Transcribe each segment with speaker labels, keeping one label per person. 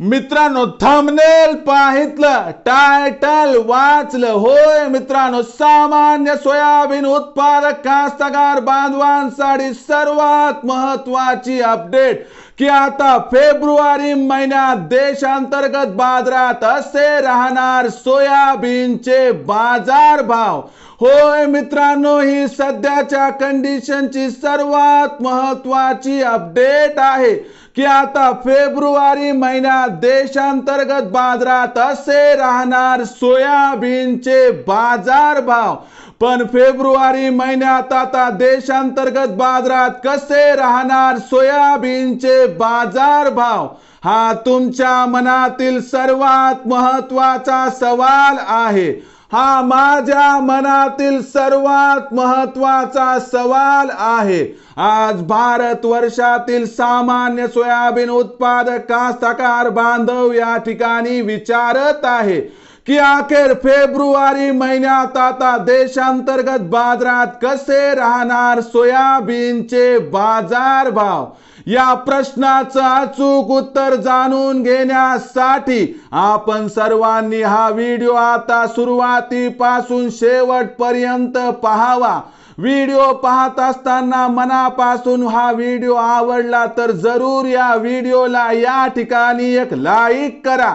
Speaker 1: मित्रांनो thumbnail पाहितलं title वाचलं. होय मित्रांनो सामान्य सोयाबीन उत्पादक कास्तकार बांधवांसाठी सर्वात महत्वाची अपडेट की आता फेब्रुवारी महिन्यात देशांतर्गत बाजारात असे राहणार सोयाबीनचे बाजार भाव होय मित्रांनो ही सध्याच्या कंडिशनची सर्वात महत्वाची अपडेट आहे की आता फेब्रुवारी महिन्यात देशांतर्गत बाजारात असे राहणार सोयाबीनचे बाजार भाव पण फेब्रुवारी महिन्यात आता देशांतर्गत बाजारात कसे राहणार सोयाबीनचे बाजार भाव हा तुमच्या मनातील सर्वात महत्त्वाचा सवाल आहे. हा माझ्या मनातील सर्वात महत्त्वाचा सवाल आहे. आज भारत वर्षातील सामान्य सोयाबीन उत्पादक कास्तकार बांधव या ठिकाणी विचारत आहे. की अखेर फेब्रुवारी महिन्यात आता देशांतर्गत बाजारात कसे राहणार सोयाबीनचे बाजार भाव? या प्रश्नाचं अचूक उत्तर जाणून घेण्यासाठी आपण सर्वांनी हा व्हिडिओ आता सुरुवातीपासून शेवटपर्यंत पाहावा. व्हिडिओ पाहत असताना मनापासून हा व्हिडिओ आवडला तर जरूर या व्हिडिओला या ठिकाणी एक लाईक करा.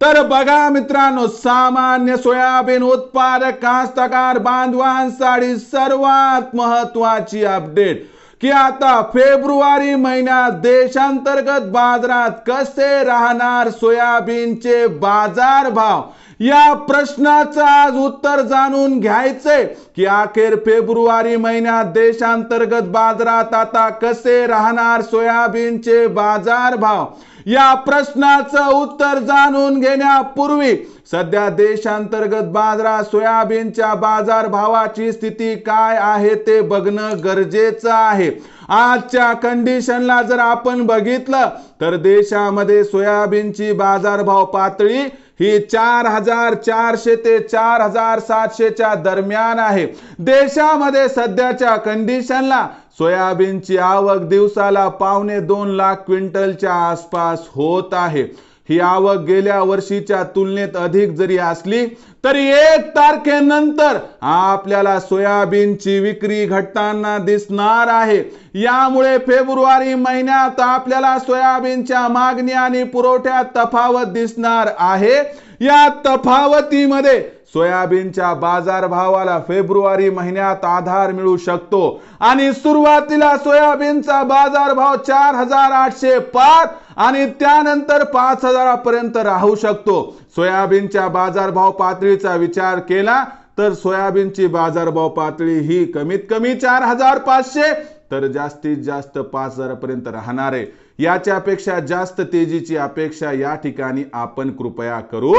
Speaker 1: तर बघा मित्रांनो सामान्य सोयाबीन उत्पादक कास्तकार बांधवांसाठी सर्वात महत्वाची अपडेट की आता फेब्रुवारी महिन्यात देशांतर्गत बाजारात कसे राहणार सोयाबीनचे बाजार भाव या प्रश्नाचं आज उत्तर जाणून घ्यायचंय की अखेर फेब्रुवारी महिन्यात देशांतर्गत बाजारात आता कसे राहणार सोयाबीनचे बाजार भाव या प्रश्नाचं उत्तर जाणून घेण्यापूर्वी सध्या देशांतर्गत बाजारात सोयाबीनच्या बाजार भावाची स्थिती काय आहे ते बघणं गरजेचं आहे. आजच्या कंडिशनला जर आपण बघितलं तर देशामध्ये सोयाबीनची बाजारभाव पातळी ही चार हजार चारशे ते चार हजार सातशेच्या दरम्यान आहे. देशामध्ये सध्याच्या कंडिशनला सोयाबीनची आवक दिवसाला पावणे दोन लाख क्विंटलच्या आसपास होत आहे. ही आवक गेल्या वर्षीच्या तुलनेत अधिक जरी असली तरी एक तारखेनंतर आपल्याला सोयाबीनची विक्री घटताना दिसणार आहे. यामुळे फेब्रुवारी महिन्यात आपल्याला सोयाबीनच्या मागणी आणि पुरवठ्यात तफावत दिसणार आहे. या तफावतीमध्ये सोयाबीनच्या बाजारभावाला फेब्रुवारी महिन्यात आधार मिळू शकतो. आणि सुरुवातीला सोयाबीनचा बाजारभाव चार हजार आठशे पाच आणि त्यानंतर पाच हजारापर्यंत राहू शकतो. सोयाबीनच्या बाजारभाव पातळीचा विचार केला तर सोयाबीनची बाजारभाव पातळी ही कमीत कमी चार हजार पाचशे तर जास्तीत जास्त पाच हजारापर्यंत राहणार आहे. याच्यापेक्षा जास्त तेजीची अपेक्षा या ठिकाणी आपण कृपया करू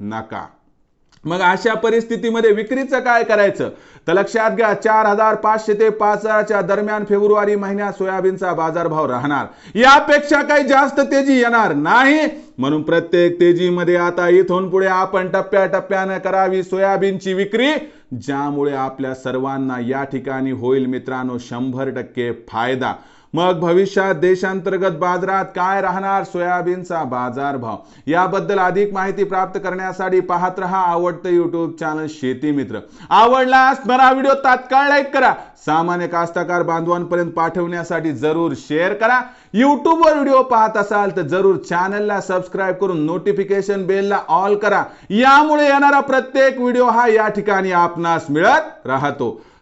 Speaker 1: नका. मग अशा परिस्थितीमध्ये विक्रीचं काय करायचं? तर लक्षात घ्या चार हजार पाचशे ते पाच हजारच्या दरम्यान फेब्रुवारी महिन्यात सोयाबीनचा बाजारभाव राहणार. यापेक्षा काही जास्त तेजी येणार नाही. म्हणून प्रत्येक तेजीमध्ये आता इथून पुढे आपण टप्प्याटप्प्यानं करावी सोयाबीनची विक्री ज्यामुळे आपल्या सर्वांना या ठिकाणी होईल मित्रांनो शंभर टक्के फायदा. मग भविष्यात देशांतर्गत बाजारात काय राहणार? सोयाबीनचा बाजार भाव याबद्दल अधिक माहिती प्राप्त करण्यासाठी पाहत रहा आवडतं युट्यूब चॅनल शेती मित्र. आवडलास मला व्हिडिओ तात्काळ लाईक करा. सामान्य कास्तकार बांधवांपर्यंत पाठवण्यासाठी जरूर शेअर करा. युट्यूबवर व्हिडिओ पाहत असाल तर जरूर चॅनलला सबस्क्राईब करून नोटिफिकेशन बेलला ऑल करा. यामुळे येणारा प्रत्येक व्हिडिओ हा या ठिकाणी आपणास मिळत राहतो.